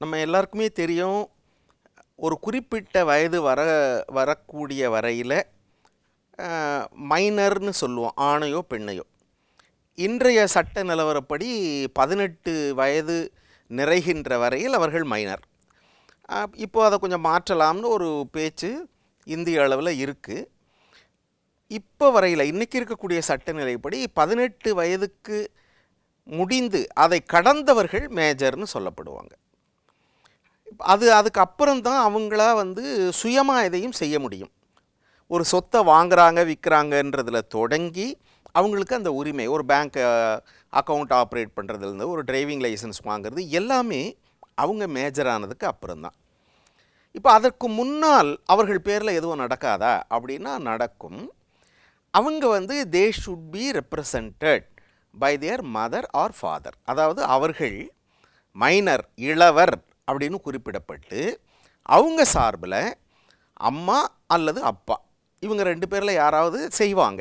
நம்ம எல்லாருக்குமே தெரியும் ஒரு குறிப்பிட்ட வயது வர வரக்கூடிய வரையில் மைனர்னு சொல்லுவோம் ஆணையோ பெண்ணையோ. இன்றைய சட்ட நிலவரப்படி பதினெட்டு வயது நிறைகின்ற வரையில் அவர்கள் மைனர் இப்போ அதை கொஞ்சம் மாற்றலாம்னு ஒரு பேச்சு இந்திய அளவில் இருக்குது இப்போ வரையில் இன்றைக்கி இருக்கக்கூடிய சட்ட நிலைப்படி பதினெட்டு வயதுக்கு முடிந்து அதை கடந்தவர்கள் மேஜர்னு சொல்லப்படுவாங்க. அது அதுக்கு அப்புறம் தான் அவங்களா வந்து சுயமாக எதையும் செய்ய முடியும். ஒரு சொத்தை வாங்குறாங்க விற்கிறாங்கன்றதில் தொடங்கி அவங்களுக்கு அந்த உரிமை ஒரு பேங்க் அக்கௌண்ட் ஆப்ரேட் பண்ணுறதுலேருந்து ஒரு டிரைவிங் லைசன்ஸ் வாங்குறது எல்லாமே அவங்க மேஜரானதுக்கு அப்புறம்தான். அப்புறம் தான் இப்போ அதற்கு முன்னால் அவர்கள் பேரில் எதுவும் நடக்காதா? அப்படின்னா நடக்கும். அவங்க வந்து they should be represented by their mother or father அதாவது அவர்கள் மைனர் இளவர் அப்படின்னு குறிப்பிடப்பட்டு அவங்க சார்பில் அம்மா அல்லது அப்பா இவங்க ரெண்டு பேரில் யாராவது செய்வாங்க.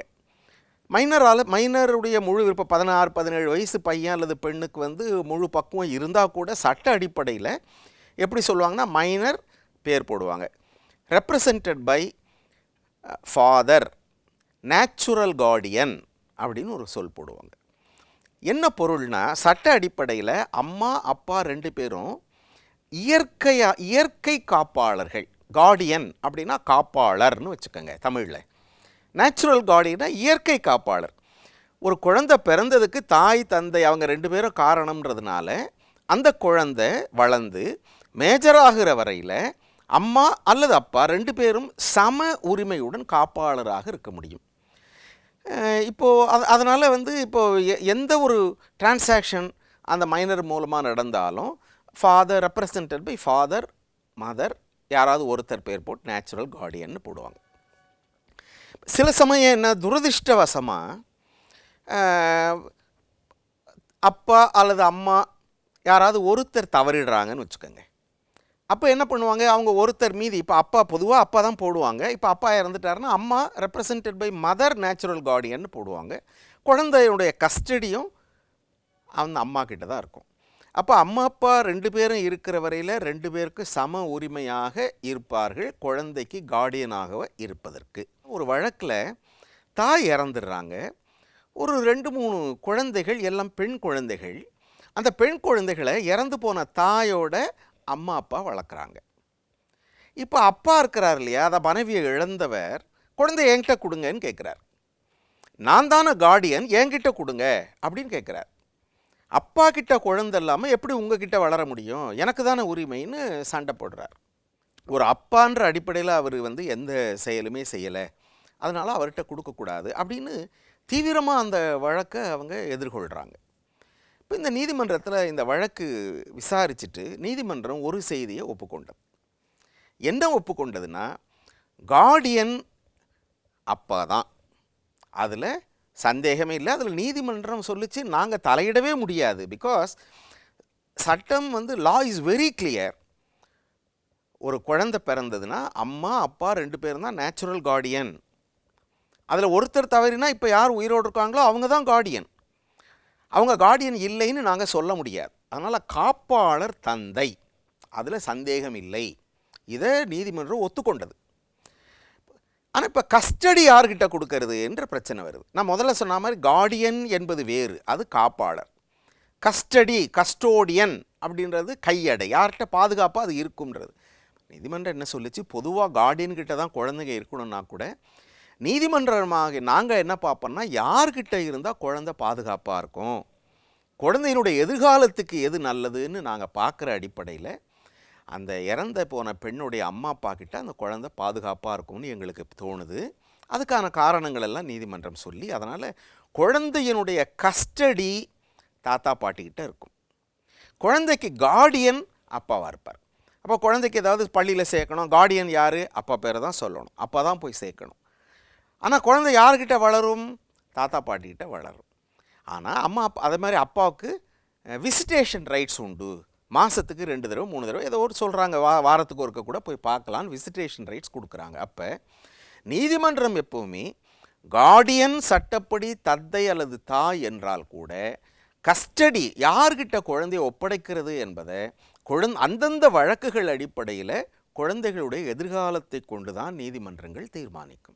மைனரால் மைனருடைய முழு விருப்பம் பதினாறு பதினேழு வயசு பையன் அல்லது பெண்ணுக்கு வந்து முழு பக்குவம் இருந்தால் கூட சட்ட அடிப்படையில் எப்படி சொல்லுவாங்கன்னா மைனர் பேர் போடுவாங்க. Represented by father natural guardian அப்படின்னு ஒரு சொல் போடுவாங்க. என்ன பொருள்னா சட்ட அடிப்படையில் அம்மா அப்பா ரெண்டு பேரும் இயற்கையா இயற்கை காப்பாளர்கள். கார்டியன் அப்படின்னா காப்பாளர்னு வச்சுக்கோங்க தமிழில். நேச்சுரல் கார்டியனா இயற்கை காப்பாளர். ஒரு குழந்தை பிறந்ததுக்கு தாய் தந்தை அவங்க ரெண்டு பேரும் காரணம்ன்றதுனால அந்த குழந்தை வளர்ந்து மேஜராகிற வரையில் அம்மா அல்லது அப்பா ரெண்டு பேரும் சம உரிமையுடன் காப்பாளராக இருக்க முடியும். இப்போது அது அதனால் வந்து இப்போது எ- எந்த ஒரு டிரான்சாக்ஷன் அந்த மைனர் மூலமாக நடந்தாலும் father represented by father mother யாராவது ஒருத்தர் பேர் போட்டு நேச்சுரல் கார்டியன்னு போடுவாங்க. சில சமயம் என்ன துரதிர்ஷ்டவசமாக அப்பா அல்லது அம்மா யாராவது ஒருத்தர் தவறிடுறாங்கன்னு வச்சுக்கோங்க. அப்போ என்ன பண்ணுவாங்க அவங்க ஒருத்தர் மீதி இப்போ அப்பா பொதுவாக அப்பா தான் போடுவாங்க. இப்போ அப்பா இறந்துட்டாருன்னா அம்மா represented by mother natural guardian போடுவாங்க. குழந்தையுடைய கஸ்டடியும் அந்த அம்மா கிட்ட தான் இருக்கும். அப்போ அம்மா அப்பா ரெண்டு பேரும் இருக்கிற வரையில் ரெண்டு பேருக்கு சம உரிமையாக இருப்பார்கள். குழந்தைக்கு கார்டியனாக இருப்பதற்கு. ஒரு வழக்கில் தாய் இறந்துடுறாங்க. ஒரு ரெண்டு மூணு குழந்தைகள் எல்லாம் பெண் குழந்தைகள். அந்த பெண் குழந்தைகளை இறந்து போன தாயோட அம்மா அப்பா வளர்க்குறாங்க. இப்போ அப்பா இருக்கிறார் இல்லையா? அதை மனைவியை இழந்தவர். குழந்தை என்கிட்ட கொடுங்கன்னு கேட்குறார் நான் தானே கார்டியன் என்கிட்ட கொடுங்க அப்படின்னு கேட்குறார் அப்பா கிட்ட குழந்தை இல்லாமல் எப்படி உங்ககிட்ட வளர முடியும்? எனக்கு தானே உரிமைன்னு சண்டை போடுறார். ஒரு அப்பான்ற அடிப்படையில் அவர் வந்து எந்த செயலுமே செய்யலை. அதனால் அவர்கிட்ட கொடுக்கக்கூடாது அப்படின்னு தீவிரமாக அந்த வழக்கை அவங்க எதிர்கொள்கிறாங்க இப்போ இந்த நீதிமன்றத்தில் இந்த வழக்கு விசாரிச்சுட்டு நீதிமன்றம் ஒரு செய்தியை ஒப்புக்கொண்டது. என்ன ஒப்புக்கொண்டதுன்னா கார்டியன் அப்பா தான். அதில் சந்தேகமே இல்லை. அதில் நீதிமன்றம் சொல்லிச்சு நாங்கள் தலையிடவே முடியாது. பிகாஸ் சட்டம் வந்து லா இஸ் வெரி கிளியர் ஒரு குழந்தை பிறந்ததுன்னா அம்மா அப்பா ரெண்டு பேரும் தான் நேச்சுரல் கார்டியன் அதில் ஒருத்தர் தவறினா இப்போ யார் உயிரோடு இருக்காங்களோ அவங்க தான் கார்டியன் அவங்க கார்டியன் இல்லைன்னு நாங்கள் சொல்ல முடியாது. அதனால் காப்பாளர் தந்தை. அதில் சந்தேகம் இல்லை. இதை நீதிமன்றம் ஒத்துக்கொண்டது. ஆனால் இப்போ கஸ்டடி யார்கிட்ட கொடுக்கறது என்ற பிரச்சனை வருது. நான் முதல்ல சொன்ன மாதிரி கார்டியன் என்பது வேறு அது காப்பாளர். கஸ்டடி கஸ்டோடியன் அப்படின்றது கையடை. யார்கிட்ட பாதுகாப்பாக அது இருக்கும்ன்றது. நீதிமன்றம் என்ன சொல்லுச்சு? பொதுவாக கார்டியன்கிட்ட தான் குழந்தைங்க இருக்கணும்னா கூட நீதிமன்றமாக நாங்கள் என்ன பார்ப்போம்னா யார்கிட்ட இருந்தால் குழந்தை பாதுகாப்பாக இருக்கும்? குழந்தையினுடைய எதிர்காலத்துக்கு எது நல்லதுன்னு நாங்கள் பார்க்குற அடிப்படையில் அந்த இறந்த போன பெண்ணுடைய அம்மா அப்பா கிட்ட அந்த குழந்தை பாதுகாப்பாக இருக்கும்னு எங்களுக்கு தோணுது. அதுக்கான காரணங்கள் எல்லாம் நீதிமன்றம் சொல்லி அதனால் குழந்தையினுடைய கஸ்டடி தாத்தா பாட்டிக்கிட்ட இருக்கும். குழந்தைக்கு கார்டியன் அப்பாவாக இருப்பார். அப்போ குழந்தைக்கு ஏதாவது பள்ளியில் சேர்க்கணும் கார்டியன் யார்? அப்பா பேரை தான் சொல்லணும். அப்போ தான் போய் சேர்க்கணும். ஆனால் குழந்தை யார்கிட்ட வளரும்? தாத்தா பாட்டிக்கிட்ட வளரும். ஆனால் அம்மா அப்பா அதே மாதிரி அப்பாவுக்கு விசிட்டேஷன் ரைட்ஸ் உண்டு. மாதத்துக்கு ரெண்டு தடவை மூணு தடவை ஏதோ ஒரு சொல்கிறாங்க வா வாரத்துக்கு ஒருக்க கூட போய் பார்க்கலான்னு விசிட்டேஷன் ரைட்ஸ் கொடுக்குறாங்க. அப்போ நீதிமன்றம் எப்போவுமே கார்டியன் சட்டப்படி தத்தை அல்லது தாய் என்றால் கூட கஸ்டடி யார்கிட்ட குழந்தையை ஒப்படைக்கிறது என்பதை குழந் அந்தந்த வழக்குகள் அடிப்படையில் குழந்தைகளுடைய எதிர்காலத்தை கொண்டு தான் நீதிமன்றங்கள் தீர்மானிக்கும்.